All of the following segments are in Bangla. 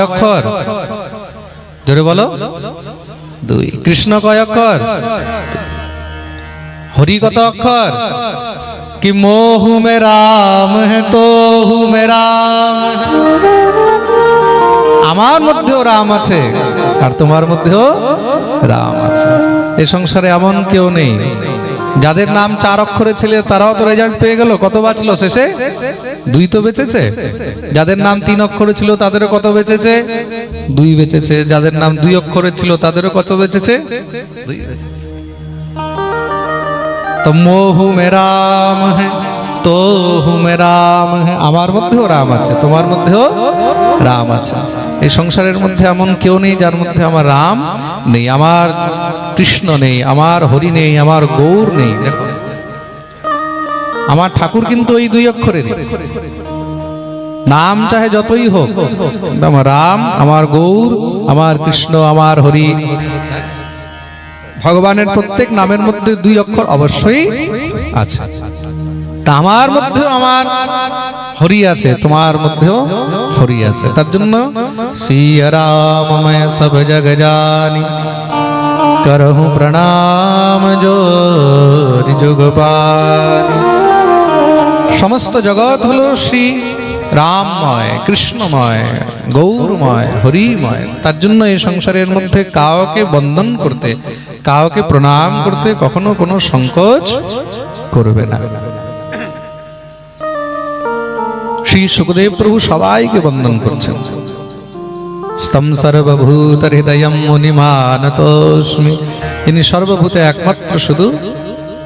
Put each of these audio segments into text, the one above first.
অক্ষর জোরে বলো দুই কৃষ্ণ কয় অক্ষর হরি কত অক্ষর कि मोह में राम है तो हूँ में राम है। আমার মধ্যেও রাম আছে আর তোমার মধ্যেও রাম আছে এই সংসারে এমন কেউ নেই যাদের নাম চার অক্ষরে ছেলে, তারাও তো রেজাল্ট পেয়ে গেল। কত বাঁচলো শেষে? দুই তো বেঁচেছে। যাদের নাম তিন অক্ষরে ছিল, তাদেরও কত বেঁচেছে? দুই বেঁচেছে। যাদের নাম দুই অক্ষরে ছিল, তাদেরও কত বেঁচেছে? তো মোহ মেরাম হ্যাঁ। তো হুমে রাম আমার মধ্যেও রাম আছে, তোমার মধ্যেও রাম আছে। এই সংসারের মধ্যে এমন কেউ নেই যার মধ্যে আমার রাম নেই, আমার কৃষ্ণ নেই, আমার হরি নেই, আমার গৌর নেই। দেখো, আমার ঠাকুর কিন্তু ওই দুই অক্ষরের নাম চাহে যতই হোক আমার রাম, আমার গৌর, আমার কৃষ্ণ, আমার হরি। ভগবানের প্রত্যেক নামের মধ্যে দুই অক্ষর অবশ্যই আছে। তা আমার মধ্যেও আমার হরি আছে, তোমার মধ্যেও হরি আছে। তার জন্য সিয়া রামময় সব জগ জানি করহু প্রণাম জোরি সমস্ত জগৎ হলো শ্রী রামময় কৃষ্ণময়, গৌরময়, হরিময়। তার জন্য এই সংসারের মধ্যে কাউকে বন্দন করতে, কাউকে প্রণাম করতে কখনো কোনো সংকোচ করবে না। শ্রী সুখদেব প্রভু সবাইকে বন্দন করছেন। স্তম সর্বভূত হৃদয় মুনিমানতোস্মি তিনি সর্বভূতে একমাত্র শুধু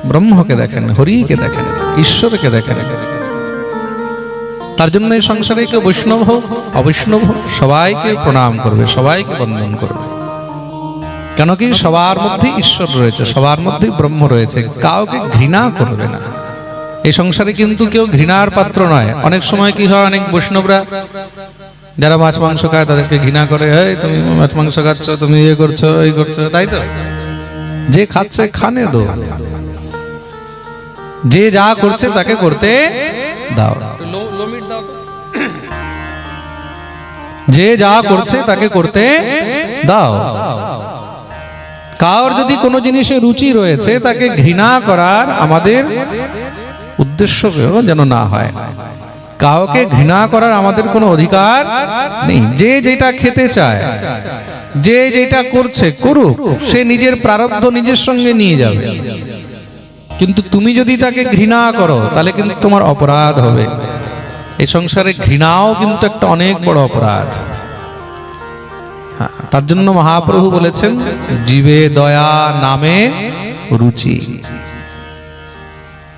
ব্রহ্মকে দেখেন, হরিকে দেখেন, ঈশ্বরকে দেখেন। তার জন্য এই সংসারে কেউ বৈষ্ণব হোক, অবৈষ্ণব হোক, সবাইকে প্রণাম করবে, সবাইকে বন্দন করবে। কেন কি সবার মধ্যে ঈশ্বর রয়েছে, সবার মধ্যে ব্রহ্ম রয়েছে, কাউকে ঘৃণা করবে না। এই সংসারে কিন্তু কেউ ঘৃণার পাত্র নয়। অনেক সময় কি হয়, অনেক বৈষ্ণবরা যারা মাছ মাংস খায়, তাদেরকে ঘৃণা করে, এই তুমি মাছ মাংস খাচ্ছ, তুমি ইয়ে করছ, এই করছ। তাই তো? যে খাচ্ছে, খানে দো। যে যা করছে, তাকে করতে দাও। যে যা করছে, তাকে করতে দাও। কার যদি কোনো জিনিসে রুচি রয়েছে, তাকে ঘৃণা করার আমাদের উদ্দেশ্য যেন না হয়। কাউকে ঘৃণা করার আমাদের কোনো অধিকার নেই। যে যেটা খেতে চায় যে যেটা করছে করুক সে নিজের প্রারব্ধ নিজের সঙ্গে নিয়ে যাবে। কিন্তু তুমি যদি তাকে ঘৃণা করো তাহলে কিন্তু তোমার অপরাধ হবে। এই সংসারে ঘৃণাও কিন্তু একটা অনেক বড় অপরাধ। হ্যাঁ, তার জন্য মহাপ্রভু বলেছেন জীবে দয়া নামে রুচি।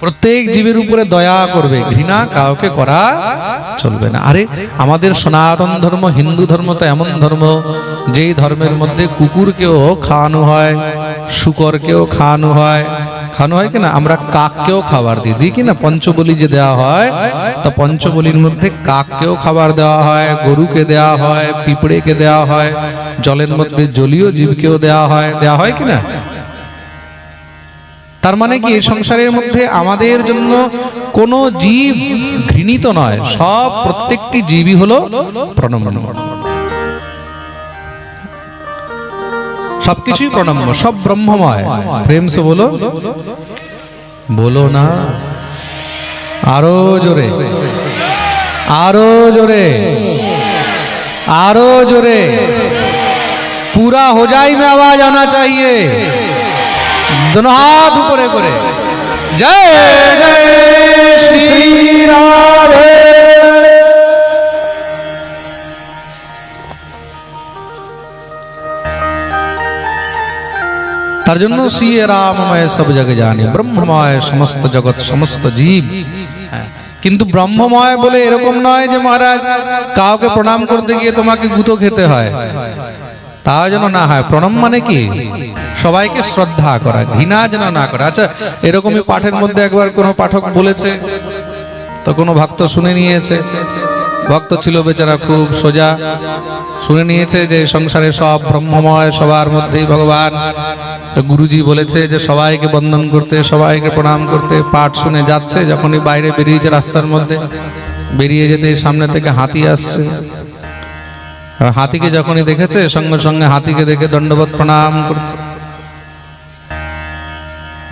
প্রত্যেক জীবের উপরে দয়া করবে, ঘৃণা কাউকে করা চলবে না। আরে, আমাদের সনাতন ধর্ম, হিন্দু ধর্ম তো এমন ধর্ম, যেই ধর্মের মধ্যে কুকুরকেও খাওয়ানো হয়, শুকরকেও খাওয়ানো হয়। খাওয়ানো হয় কিনা আমরা কাককেও খাবার দিই। দিই কিনা পঞ্চবলি যে দেওয়া হয়, তা পঞ্চবলির মধ্যে কাককেও খাবার দেওয়া হয়, গরুকে দেওয়া হয়, পিঁপড়েকে দেওয়া হয়, জলের মধ্যে জলীয় জীবকেও দেওয়া হয়। দেওয়া হয় কিনা তার মানে কি এই সংসারের মধ্যে আমাদের জন্য কোনো জীব ঘৃণিত নয় সব প্রত্যেকটি জীবই হলো প্রণম্য সবকিছুই প্রণম্য সব ব্রহ্মময় প্রেম সে বলো বলো না আরো জোরে আরো জোরে আরো জোরে पूरा हो जाए में आवाज आना चाहिए দোনো হাত উপরে করে। জয় জয় শ্রী রাধে তার জন্য শ্রী রামময় সব জগে জানি, ব্রহ্মময় সমস্ত জগৎ, সমস্ত জীব। হ্যাঁ, কিন্তু ব্রহ্মময় বলে এরকম নয় যে মহারাজ, কাউকে প্রণাম করতে গিয়ে তোমাকে গুঁতো খেতে হয়। তা যেন না হয়। প্রণাম মানে কি? সবাইকে শ্রদ্ধা করা, ঘৃণা যেন না করা। আচ্ছা এরকমই পাঠের মধ্যে একবার কোনো পাঠক বলেছে? তো কোনো ভক্ত শুনে নিয়েছে? ভক্ত ছিল বেচারা খুব সোজা। শুনে নিয়েছে যে সংসারে সব ব্রহ্মময়, সবার মধ্যেই ভগবান। তো গুরুজি বলেছে যে সবাইকে বন্দন করতে, সবাইকে প্রণাম করতে। পাঠ শুনে যাচ্ছে, যখনই বাইরে বেরিয়েছে রাস্তার মধ্যে। বেরিয়ে যেতে সামনে থেকে হাতি আসছে। হাতিকে যখনই দেখেছে, সঙ্গে সঙ্গে হাতিকে দেখে দণ্ডবোধ প্রণাম করছে।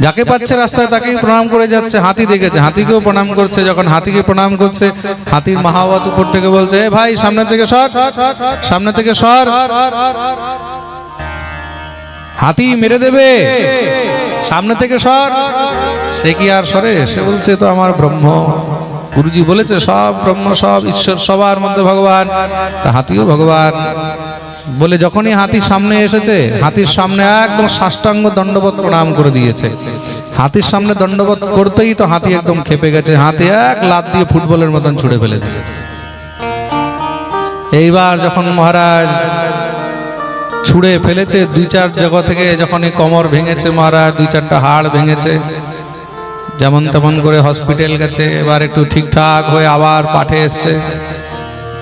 যাকে পাচ্ছে রাস্তায় তাকেই প্রণাম করে যাচ্ছে, হাতি দেখেছে, হাতিকেও প্রণাম করছে, যখন হাতিকে প্রণাম করছে, হাতির মাহাবত উপর থেকে বলছে, এ ভাই, সামনে থেকে সর, সামনে থেকে সর। হাতি মেরে দেবে, সামনে থেকে সর। সে কি আর সরে? সে বলছে তো আমার ব্রহ্ম। গুরুজি বলেছে, সব ব্রহ্ম, সব ঈশ্বর, সবার মধ্যে ভগবান। তা হাতিও ভগবান। বলে, যখনই হাতির সামনে এসেছে, হাতির সামনে একদম সাষ্টাঙ্গ দণ্ডবোধ প্রণাম করে দিয়েছে। হাতির সামনে দণ্ডবোধ করতেই তো হাতি একদম খেপে গেছে, হাতি এক লাত দিয়ে ফুটবলের মতন ছুড়ে ফেলে দিয়েছে। এইবার যখন মহারাজ ছুঁড়ে ফেলেছে, দুই চার জায়গা থেকে যখন এই কোমর ভেঙেছে মহারাজ, দুই চারটা হাড় ভেঙেছে যেমন তেমন করে হসপিটাল গেছে, এবার একটু ঠিকঠাক হয়ে আবার পাঠে এসছে।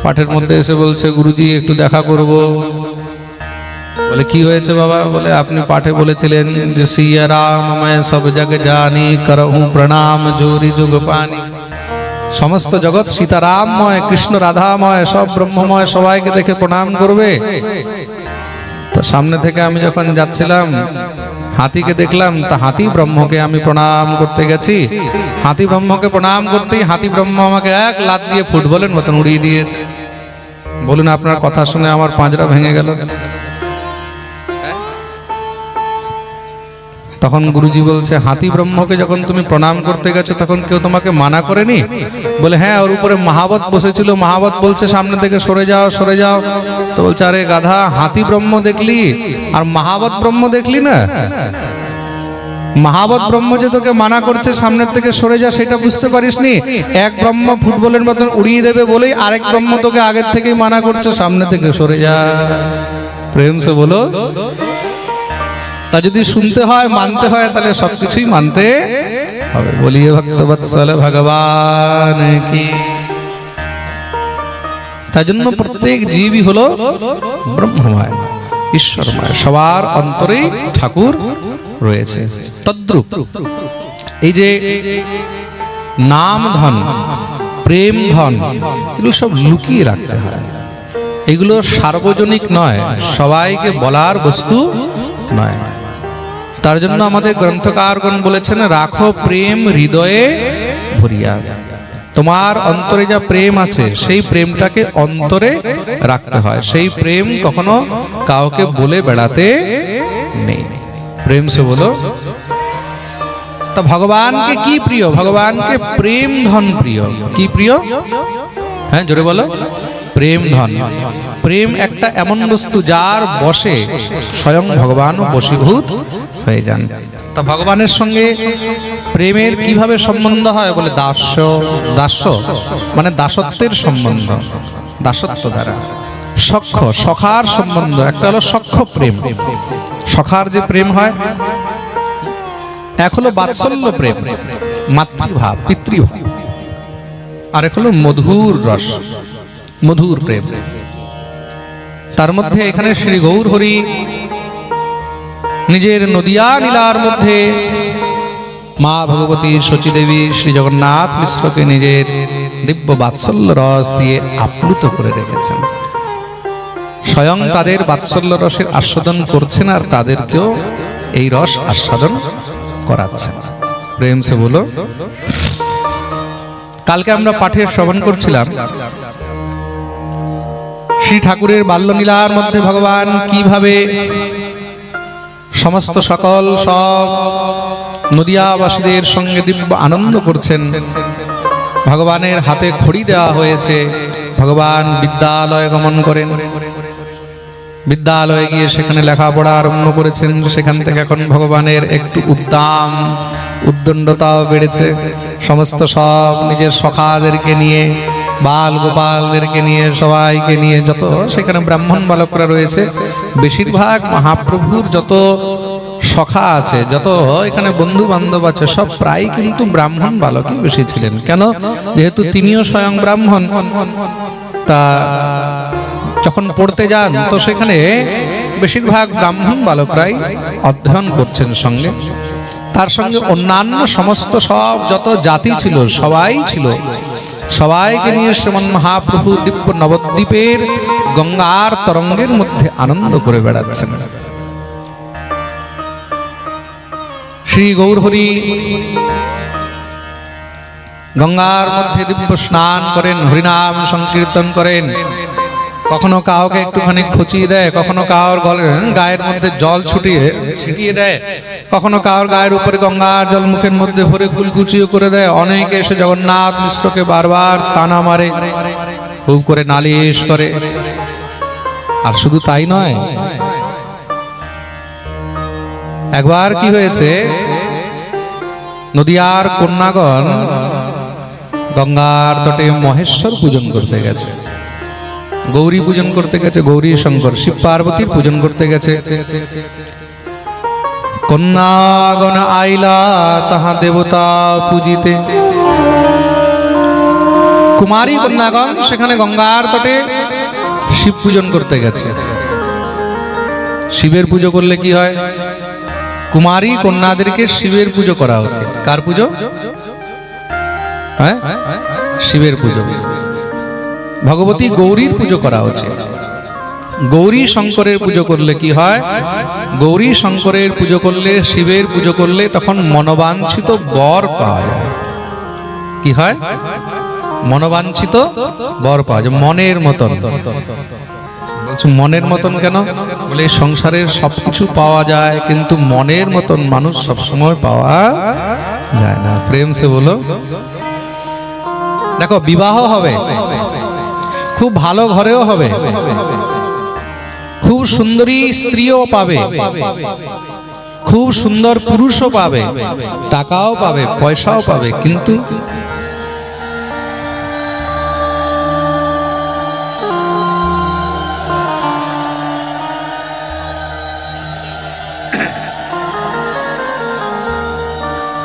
পাঠের মধ্যে এসে বলছে, গুরুজি, একটু দেখা করব। বলে, কি হয়েছে বাবা? বলে, আপনি পাঠে বলেছিলেন যে, সিয়া রাম मैं সব জগ জানি, করহু প্রণাম, জোরি যুগ পানি। সমস্ত জগৎ সীতারামময় কৃষ্ণ রাধাময় সব ব্রহ্মময়, সবাইকে দেখে প্রণাম করবে। তো সামনে থেকে আমি যখন যাচ্ছিলাম, হাতিকে দেখলাম, তা হাতি ব্রহ্মকে আমি প্রণাম করতে গেছি। হাতি ব্রহ্মকে প্রণাম করতেই হাতি ব্রহ্ম আমাকে এক লাত দিয়ে ফুটবলের মতন উড়িয়ে দিয়েছে। বলুন, আপনার কথা শুনে আমার পাঁজরা ভেঙে গেল। তখন গুরুজি বলছে, হাতি ব্রহ্মকে যখন তুমি প্রণাম করতে গেছো, তখন কেউ তোমাকে মানা করেনি? বলে হ্যাঁ ওর উপরে মহাবত বসেছিল। মহাবত বলছে, সামনে থেকে সরে যাও সরে যাও। তো বলছে, আরে গাধা, হাতি ব্রহ্ম দেখলি? আর মহাবত ব্রহ্ম দেখলি না? মহাবত ব্রহ্ম যে তোকে মানা করছে, সামনের থেকে সরে যা, সেটা বুঝতে পারিসনি? এক ব্রহ্ম ফুটবলের মতন উড়িয়ে দেবে বলেই আরেক ব্রহ্ম তোকে আগের থেকেই মানা করছে, সামনে থেকে সরে যা। প্রেম সে বলো তা যদি শুনতে হয়, মানতে হয়, তাহলে সবকিছুই মানতে হবে। বলিয়ে ভক্তবৎসল ভগবান কি? তাই জন্য প্রত্যেক জীবই হলো ব্রহ্মময়, ঈশ্বরময়। সবার অন্তরেই ঠাকুর রয়েছে। তদ্রুপ। এই যে নাম ধন, প্রেম ধন, এগুলো সব লুকিয়ে রাখতে হয়। এগুলো সার্বজনিক নয়, সবাইকে বলার বস্তু নয়। তার জন্য আমাদের গ্রন্থকারগণ বলেছেন, রাখো প্রেম হৃদয়ে ভরিয়া। তোমার অন্তরে যা প্রেম আছে, সেই প্রেমটাকে অন্তরে রাখতে হয়। সেই প্রেম কখনো কাউকে বলে বেড়াতে নেই। প্রেম সে বলো, তা ভগবানকে কি প্রিয়? ভগবানকে প্রেম ধন প্রিয়। কি প্রিয়? হ্যাঁ জোরে বলো। প্রেম ধন। প্রেম একটা এমন বস্তু যার বসে স্বয়ং ভগবান বশীভূত হয়ে যান। তা ভগবানের সঙ্গে প্রেমের কীভাবে সম্বন্ধ হয় বলে দাস্য দাস্য? মানে দাসত্বের সম্বন্ধ, দাসত্ব দ্বারা। সখ্য সখার সম্বন্ধ, একটা হলো সখ্য প্রেম। সখার যে প্রেম হয়, এক হলো বাৎসল্য প্রেম, মাতৃভাব, পিতৃভাব। আর এক হলো মধুর রস, মধুর প্রেম। তার মধ্যে এখানে শ্রী গৌর হরি নিজের নদিয়া নীলার মধ্যে মা ভগবতী শচী দেবী শ্রী জগন্নাথ মিশ্রকে নিজের দিব্য বাৎসল্য রস দিয়ে আপ্লুত করে রেখেছেন। স্বয়ং তাদের বাৎসল্য রসের আস্বাদন করছেন আর তাদেরকেও এই রস আস্বাদন করাচ্ছেন। প্রেম সে বলো কালকে আমরা পাঠের শ্রবণ করছিলাম। শ্রী ঠাকুরের বাল্যলীলার মধ্যে ভগবান কীভাবে সমস্ত সকল সব নদিয়াবাসীদের সঙ্গে দিব্য আনন্দ করছেন, ভগবানের হাতে খড়ি দেওয়া হয়েছে, ভগবান বিদ্যালয় গমন করেন। বিদ্যালয়ে গিয়ে সেখানে লেখাপড়া আরম্ভ করেছেন, সেখান থেকে এখন ভগবানের একটু উদ্দাম, উদ্দণ্ডতাও বেড়েছে। সমস্ত সব নিজের সখাদেরকে নিয়ে বাল গোপালদেরকে নিয়ে, সবাইকে নিয়ে যত সেখানে ব্রাহ্মণ বালকরা রয়েছে, বেশিরভাগ মহাপ্রভুর যত সখা আছে, যত এখানে বন্ধু বান্ধব আছে, সব প্রায় কিন্তু ব্রাহ্মণ বালকই বেশি ছিলেন। কেন? যেহেতু তিনিও স্বয়ং ব্রাহ্মণ। তা যখন পড়তে যান, তো সেখানে বেশিরভাগ ব্রাহ্মণ বালকরাই অধ্যয়ন করছেন সঙ্গে। তার সঙ্গে অন্যান্য সমস্ত সব যত জাতি ছিল, সবাই ছিল। সবাইকে নিয়ে শ্রীমন মহাপ্রভু দিব্য নবদ্বীপের গঙ্গার তরঙ্গের মধ্যে আনন্দ করে বেড়াচ্ছেন। শ্রী গৌরহরি গঙ্গার মধ্যে দিব্য স্নান করেন, হরিনাম সংকীর্তন করেন। কখনো কাউকে একটুখানি খুচিয়ে দেয়, কখনো কাউর গলে গায়ের মধ্যে জল ছুটিয়ে ছিটিয়ে দেয়, কখনো কাউর গায়ের উপরে গঙ্গার জল মুখের মধ্যে ভরে কুলকুচিও করে দেয়। অনেকে এসে জগন্নাথ মিশ্রকে বারবার টানা মারে, খুব করে নালিশ করে। আর শুধু তাই নয়, একবার কি হয়েছে, নদিয়ার কন্যাগণ গঙ্গার তটে মহেশ্বর পূজন করতে গেছে। গৌরী পূজন করতে গেছে, গৌরী শঙ্কর। শিব পার্বতীর পূজন করতে গেছে। কন্যাগণ আইলা তাহা দেবতা পূজিতে। কুমারী কন্যাগণ, সেখানে গঙ্গার তটে শিব পূজন করতে গেছে। শিবের পুজো করলে কি হয়? কুমারী কন্যাদেরকে শিবের পুজো করা উচিত কার পুজো? হ্যাঁ? শিবের পুজো। ভগবতী গৌরীর পুজো করা উচিত। গৌরী শঙ্করের পুজো করলে কি হয়? গৌরী শঙ্করের পুজো করলে, শিবের পুজো করলে তখন মনোবাঞ্ছিত বর পাওয়া যায়। কি হয়? মনোবাঞ্ছিত বর পাওয়া যায়, মনের মতন। মনের মতন কেন? বলে সংসারের সবকিছু পাওয়া যায়, কিন্তু মনের মতন মানুষ সবসময় পাওয়া যায় না। প্রেম সে বলো। দেখো, বিবাহ হবে। খুব ভালো ঘরেও হবে খুব সুন্দরী স্ত্রীও পাবে খুব সুন্দর পুরুষও পাবে টাকাও পাবে পয়সাও পাবে কিন্তু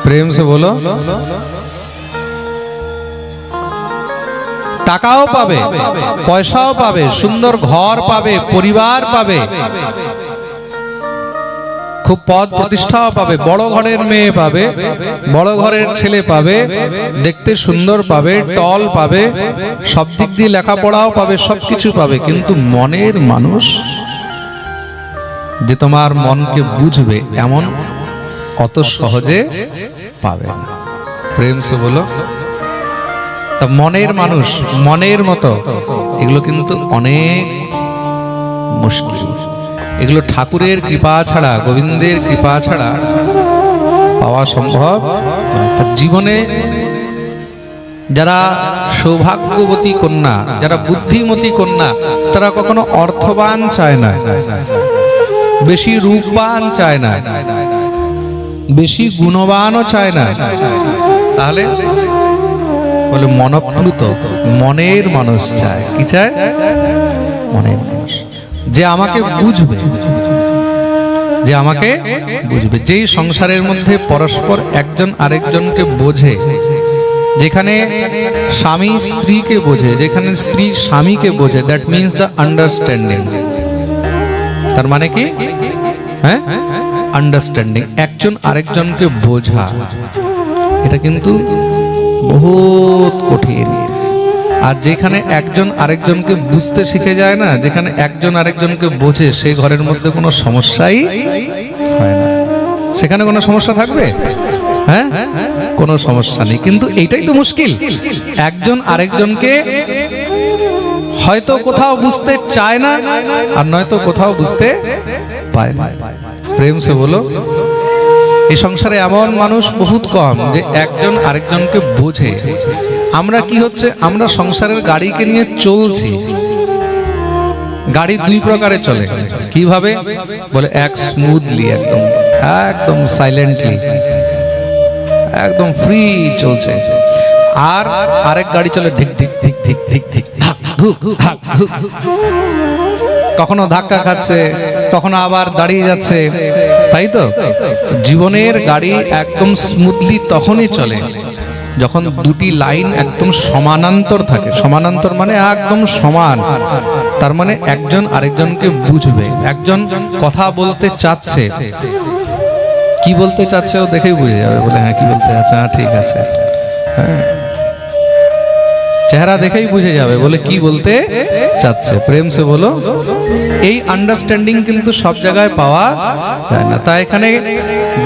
प्रेम से बोलो টাকাও পাবে, পয়সাও পাবে, সুন্দর ঘর পাবে, পরিবার পাবে। খুব পদ প্রতিষ্ঠাও পাবে, বড় ঘরের মেয়ে পাবে, বড় ঘরের ছেলে পাবে, দেখতে সুন্দর পাবে, টল পাবে, সব দিক দিয়ে লেখাপড়াও পাবে, সবকিছু পাবে, কিন্তু মনের মানুষ যে তোমার মনকে বুঝবে এমন অত সহজে পাবে প্রেম সে বলো তা মনের মানুষ, মনের মতো, এগুলো কিন্তু অনেক মুশকিল। এগুলো ঠাকুরের কৃপা ছাড়া, গোবিন্দের কৃপা ছাড়া পাওয়া সম্ভব নয়। তা জীবনে যারা সৌভাগ্যবতী কন্যা, যারা বুদ্ধিমতী কন্যা, তারা কখনো অর্থবান চায় না। বেশি রূপবান চায় না। বেশি গুণবানও চায় না। তাহলে বলে মনপ্লুত, মনের মানুষ চায়। কি চায়? মনের মানুষ। যে আমাকে বুঝবে, যে আমাকে বুঝবে। যেই সংসারের মধ্যে পরস্পর একজন আরেকজনকে বোঝে, যেখানে স্বামী স্ত্রীকে বোঝে, যেখানে স্ত্রী স্বামীকে বোঝে দ্যাট মিনস দ্য আন্ডারস্ট্যান্ডিং তার মানে কি? হ্যাঁ? আন্ডারস্ট্যান্ডিং একজন আরেকজনকে বোঝা। এটা কিন্তু বহুত কঠিন। আর যেখানে একজন আরেকজনকে বুঝতে শিখে যায় না, যেখানে একজন আরেকজনকে বোঝে সেই ঘরের মধ্যে কোনো সমস্যাই হয় না। সেখানে কোনো সমস্যা থাকবে? হ্যাঁ? কোনো সমস্যা নেই। কিন্তু এইটাই তো মুশকিল। একজন আরেকজনকে হয়তো কোথাও বুঝতে চায় না, আর নয়তো কোথাও বুঝতে পায় না। প্রেম সে বলো এই সংসারে এমন মানুষ বহুত কম যে একজন আরেকজনকে বোঝে। আমরা কি হচ্ছে? আমরা সংসারের গাড়িকে নিয়ে চলছি। গাড়ি দুই প্রকারে চলে। কীভাবে? বলে এক স্মুথলি একদম। একদম সাইলেন্টলি একদম ফ্রি চলছে। আর আরেক গাড়ি চলে ধিক ধিক ধিক ধিক ধিক ধিক ধাক, ধুক, ধাক, ধুক। কখনো ধাক্কা খাচ্ছে, কখনো আবার দাঁড়িয়ে যাচ্ছে। তাই তো? জীবনের গাড়ি একদম স্মুথলি তখনই চলে যখন দুটি লাইন একদম সমানান্তর থাকে। সমানান্তর মানে একদম সমান। তার মানে একজন আরেকজনকে বুঝবে, একজন কথা বলতে চাচ্ছে। কি বলতে চাচ্ছে ও দেখেই বুঝে যাবে, বলে হ্যাঁ কি বলতে চাচ্ছে? হ্যাঁ ঠিক আছে। হ্যাঁ। চেহারা দেখেই বুঝে যাবে, বলে কি বলতে চাচ্ছে। প্রেম সে বলো, এই আন্ডারস্ট্যান্ডিং কিন্তু সব জায়গায় পাওয়া যায় না। তা এখানে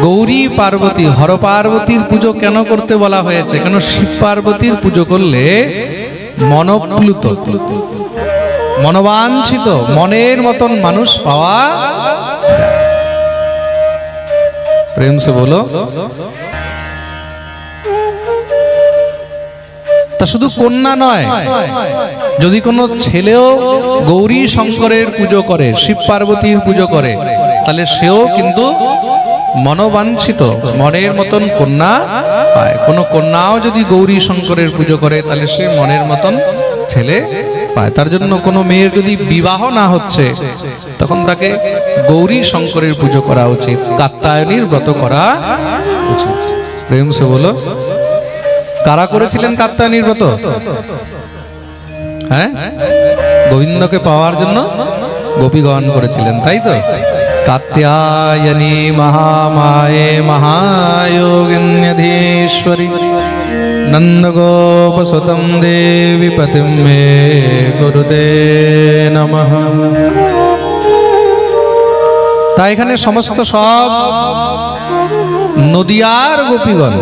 গৌরী পার্বতী, হর পার্বতীর পুজো কেন করতে বলা হয়েছে? কেন শিব পার্বতীর পুজো করলে মনপ্লুত, মনোবাঞ্ছিত, মনের মতন মানুষ পাওয়া। প্রেম সে বলো তা শুধু কন্যা নয়, যদি কোনো ছেলেও গৌরী শঙ্করের পুজো করে, শিব পার্বতীর পুজো করে, তাহলে সেও কিন্তু মনোবাঞ্ছিত, মনের মতন কন্যা পায় কোনো কন্যাও যদি গৌরী শঙ্করের পুজো করে, তাহলে সে মনের মতন ছেলে পায়। তার জন্য কোনো মেয়ের যদি বিবাহ না হচ্ছে, তখন তাকে গৌরী শঙ্করের পুজো করা উচিত কাত্তায়নীর ব্রত করা উচিত। প্রেম সে বলো কারা করেছিলেন কাত্তায়নীর ব্রত? হ্যাঁ? গোবিন্দকে পাওয়ার জন্য গোপীগণ করেছিলেন, তাই তো? কাত্যায়নী মহামায়ে মহায়োগিন্যধীশ্বরী নন্দগোপসুতম দেবী পতিম মে গুরুতে নমঃ। তাই এখানে সমস্ত সব নদিয়ার গোপীগণ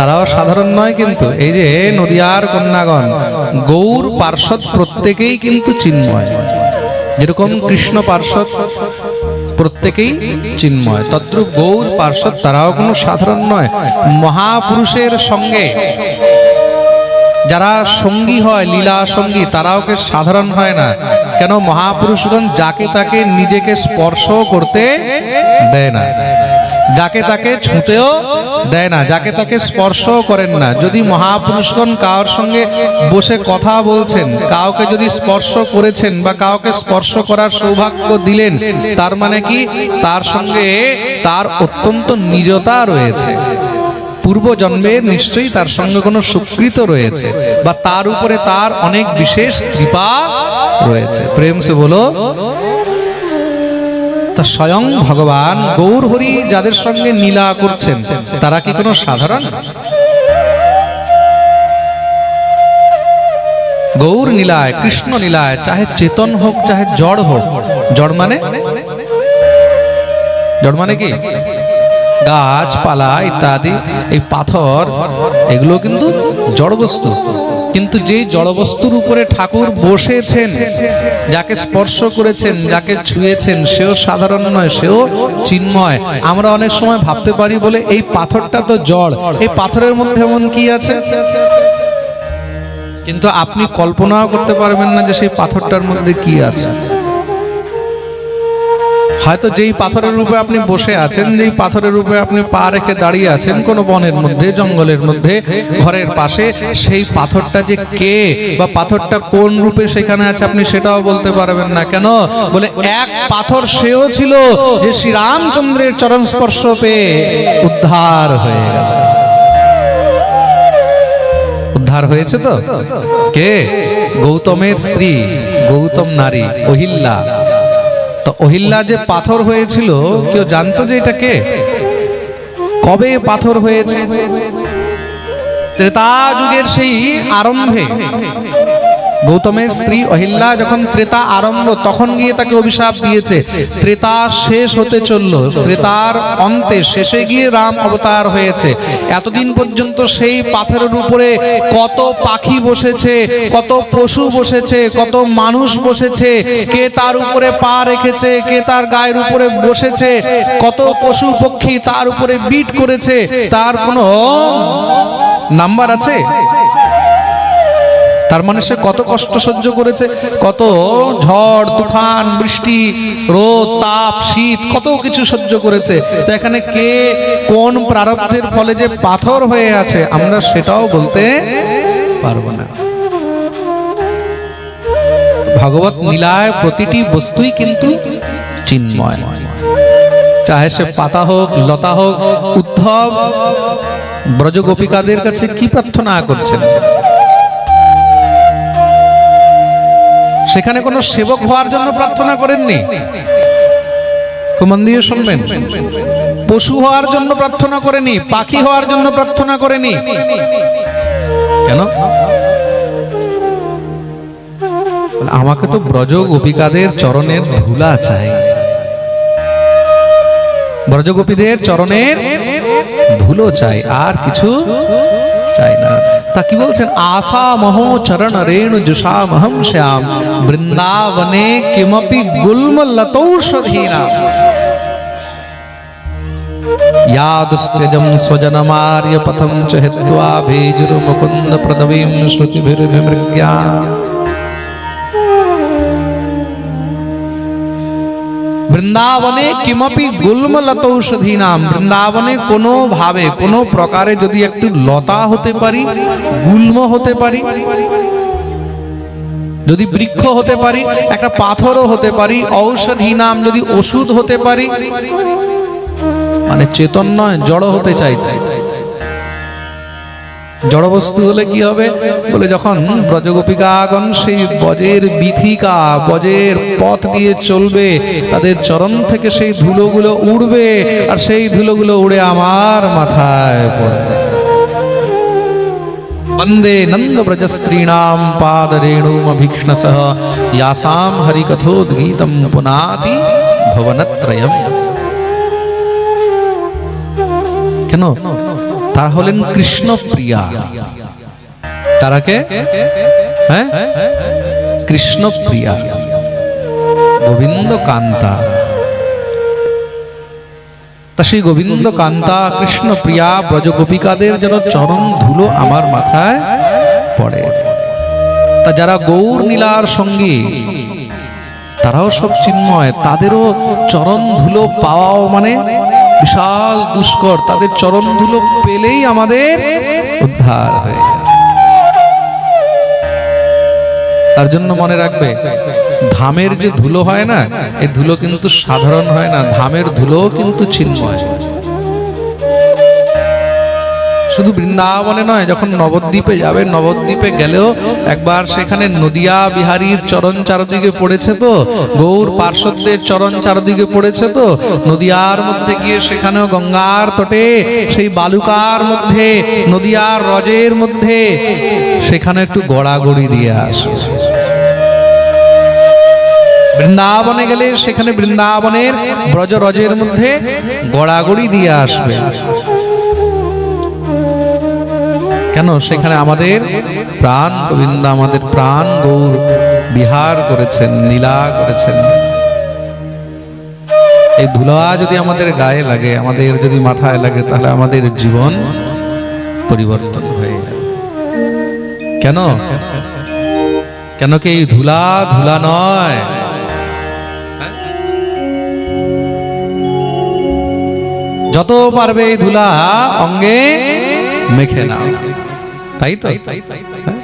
তারাও সাধারণ নয় কিন্তু। এই যে নদিয়ার কন্যাগণ, গৌর পার্শ্বদ প্রত্যেকেই কিন্তু চিন্ময়। যেরকম কৃষ্ণ পার্শ্বদ প্রত্যেকেই চিন্ময়, তদ্রুপ গৌর পার্শ্বদ তারাও কোনো সাধারণ নয়। মহাপুরুষের সঙ্গে যারা সঙ্গী হয়, লীলা সঙ্গী, তারাও কে সাধারণ হয় না। কেন মহাপুরুষগণ যাকে তাকে নিজেকে স্পর্শ করতে দেয় না। যাকে তাকে ছুঁতেও দেয় না যাকে তাকে স্পর্শ করেন না। যদি মহাপুরুষগণ কারোর সঙ্গে বসে কথা বলছেন কাউকে যদি স্পর্শ করেছেন বা কাউকে স্পর্শ করার সৌভাগ্য দিলেন তার মানে কি? তার সঙ্গে তার অত্যন্ত নিজতা রয়েছে। পূর্ব জন্মের নিশ্চয়ই তার সঙ্গে কোনো সুকৃত রয়েছে বা তার উপরে তার অনেক বিশেষ কৃপা রয়েছে। প্রেম সে বলো তা স্বয়ং ভগবান গৌর হরি যাদের সঙ্গে নীলা করছেন, তারা কি কোনো সাধারণ? গৌর নীলায়, কৃষ্ণ নীলায়, চাহে চেতন হোক, চাহে জড় হোক, জড় মানে? জড় মানে কি? গাছপালা ইত্যাদি, এই পাথর, এগুলো কিন্তু জড়বস্তু। কিন্তু যে জড়বস্তুর উপরে ঠাকুর বসেছেন, যাকে স্পর্শ করেছেন, যাকে ছুঁয়েছেন, সেও সাধারণ নয়, সেও চিন্ময়। আমরা অনেক সময় ভাবতে পারি বলে এই পাথরটা তো জড়। এই পাথরের মধ্যে এমন কি আছে? কিন্তু আপনি কল্পনাও করতে পারবেন না যে সেই পাথরটার মধ্যে কি আছে। হয়তো যেই পাথরের রূপে আপনি বসে আছেন, যেই পাথরের রূপে আপনি পা রেখে দাঁড়িয়ে আছেন, কোন বনের মধ্যে, জঙ্গলের মধ্যে, ঘরের পাশে, সেই পাথরটা যে কে বা পাথরটা কোন রূপে সেখানে আছে আপনি সেটাও বলতে পারবেন না। কেন? বলে এক পাথর সেও ছিল যে শ্রী রামচন্দ্রের চরণ স্পর্শ পেয়ে উদ্ধার হয়ে গেল। উদ্ধার হয়েছে তো? কে? গৌতমের স্ত্রী, গৌতম নারী, অহিল্লা। তো অহিল্লা যে পাথর হয়েছিল, কেউ জানতো যে এটা কে? কবে পাথর হয়েছে? ত্রেতা যুগের সেই আরম্ভে গৌতমের স্ত্রী অহিল্লা যখন ত্রেতা আরম্ভ, তখন গিয়ে তাকে অভিশাপ দিয়েছে। ত্রেতা শেষ হতে চলল। ত্রেতার অন্তে শেষে গিয়ে রাম অবতার হয়েছে। এতদিন পর্যন্ত সেই পাথরের উপরে কত পাখি বসেছে, কত পশু বসেছে, কত মানুষ বসেছে, কে তার উপরে পা রেখেছে, কে তার গায়ের উপরে বসেছে, কত পশু পক্ষী তার উপরে বিট করেছে, তার কোনো নাম্বার আছে? তার মানে সে কত কষ্ট সহ্য করেছে, কত ঝড়, তুফান, বৃষ্টি, রোদ, তাপ, শীত, কত কিছু সহ্য করেছে। তো এখানে কে কোন প্রারব্ধের ফলে যে পাথর হয়ে আছে, আমরা সেটাও বলতে পারব না। ভগবত লীলায় প্রতিটি বস্তুই কিন্তু চিন্ময়। চাহে সে পাতা হোক, লতা হোক, উদ্ধব, ব্রজগোপিকাদের কাছে কি প্রার্থনা করছেন? সেখানে কোনো সেবক হওয়ার জন্য প্রার্থনা করেননি। মন দিয়ে শুনবেন। পশু হওয়ার জন্য প্রার্থনা করেনি, পাখি হওয়ার জন্য প্রার্থনা করেনি। কেন? আমাকে তো ব্রজ গোপিকাদের চরণের ধুলা চাই। ব্রজগোপীদের চরণের ধুলো চাই, আর কিছু চাই না তা কি বলছেন আশা মহ চরণ রেণু জুষা মহম শ্যাম বৃন্দাবনে কিমপি গুল্ম লতৌষধীনা यादस्त्यजं स्वजनमार्य पथं च हित्वा भेजुर्मुकुन्द प्रदवीं श्रुतिभिर्विमृग्या বৃন্দাবনে কিমপি গুল্ম লতৌষধি নাম বৃন্দাবনে কোনো ভাবে, কোনো প্রকারে যদি একটু লতা হতে পারি, গুল্ম হতে পারি, যদি বৃক্ষ হতে পারি, একটা পাথরও হতে পারি ঔষধি নাম যদি ওষুধ হতে পারি মানে চেতন নয়, জড় হতে চাই জড় বস্তু হলে কি হবে বলে যখন ব্রজগোপিকাগণ সেই বজের বিথিকা বজের পথ দিয়ে চলবে তাদের চরণ থেকে সেই ধুলোগুলো উড়বে আর সেই ধুলোগুলো উড়ে আমার মাথায় পড়বে वन्दे नन्दव्रजस्त्रीणां पादरेणुमभीक्ष्णसः यासां हरिकथोद्गीतं पुनाति भवनत्रयम् কেন তারা হলেন কৃষ্ণ প্রিয়া তারা কে? হ্যাঁ? কৃষ্ণ প্রিয়া গোবিন্দ কান্তা সেই গোবিন্দ কান্তা কৃষ্ণ প্রিয়া ব্রজ গোপিকাদের যেন চরণ ধুলো আমার মাথায় পড়ে। তা যারা গৌর নীলার সঙ্গে, তারাও সব চিন্ময়, তাদেরও চরণ ধুলো পাওয়াও মানে বিশাল দুষ্কর, তাদের চরণ ধুলো পেলেই আমাদের উদ্ধার হয়ে। তার জন্য মনে রাখবে, ধামের যে ধুলো হয় না এই ধুলো কিন্তু সাধারণ হয় না, ধামের ধুলো কিন্তু চিন্ময় শুধু বৃন্দাবনে নয়, যখন নবদ্বীপে যাবে, নবদ্বীপে গেলেও একবার সেখানে নদিয়া বিহারীর চরণ চারদিকে পড়েছে তো, গৌর পার্শ্বদের চরণ চারদিকে পড়েছে তো, নদিয়ার মধ্যে গিয়ে সেখানেও গঙ্গার তটে, সেই বালুকার মধ্যে, নদিয়ার রজের মধ্যে, সেখানে একটু গড়াগড়ি দিয়ে আসে। বৃন্দাবনে গেলে সেখানে বৃন্দাবনের ব্রজ রজের মধ্যে গড়াগড়ি দিয়ে আসবে। কেন? সেখানে আমাদের প্রাণ গোবিন্দ, আমাদের প্রাণ গৌর বিহার করেছেন নীলা করেছেন। এই ধুলা যদি আমাদের গায়ে লাগে, আমাদের যদি মাথায় লাগে, তাহলে আমাদের জীবন পরিবর্তন হয়ে যাবে কেন? কেন কি এই ধুলা ধুলা নয়? যত পারবে এই ধুলা অঙ্গে মেখে নাও। তাই তো? হ্যাঁ?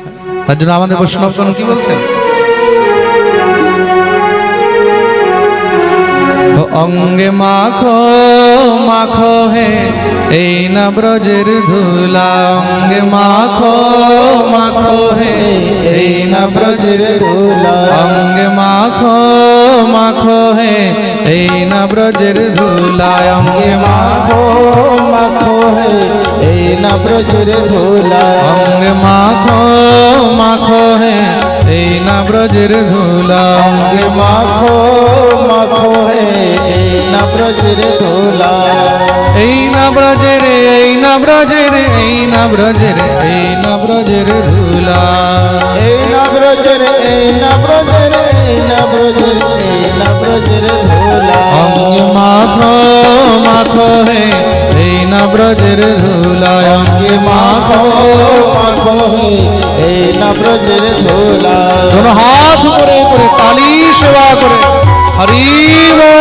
তার জন্য আমাদের বৈষ্ণবগণ কি বলছেন অঙ্গে মাখো মাখো হে এই না ব্রজের ধুলা। অঙ্গে মাখো মাখো হে এই না ব্রজের ধুলা। অঙ্গে মাখো মাখো হে, এই না ব্রজের ধুলা অঙ্গে মাখো মাখো হে, এই না ব্রজের ধুলা অঙ্গে মাখো মাখো হে, এই না ব্রজের ধুলা অঙ্গে মাখো মাখো হে এই না ব্রজের ধুলা এই না ব্রজের এই না ব্রজের এই না ব্রজের এই না ব্রজের ধুলা এই না ব্রজের এই না ব্রজের এই না ব্রজের এই না ব্রজের ধুলা অঙ্গে মাখো মাখো হে এই না ব্রজের ধুলা অঙ্গে মাখো মাখো হে এই না ব্রজের ধুলা হাত করে করে কালী সেবা করে। হরি বল।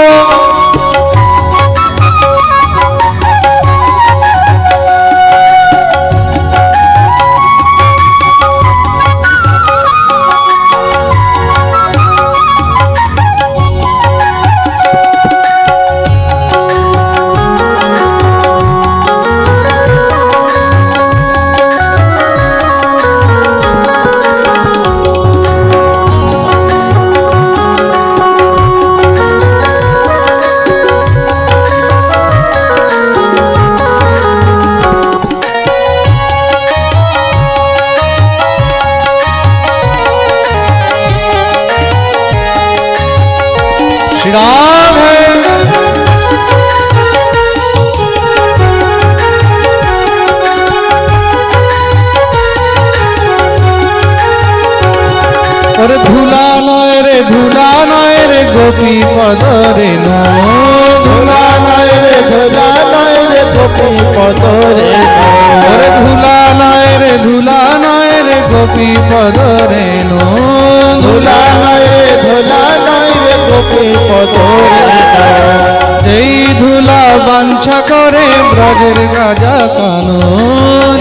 মজের গাজা কানো,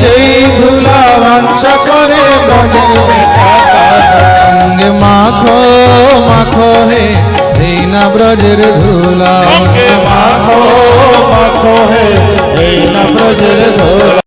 যেই ধুলা বাঞ্ছা করে মজের সঙ্গে মাখো মাখো হে এই না ব্রজের ধুলা। মাখো মাখো হে এই না ব্রজের ধুলা।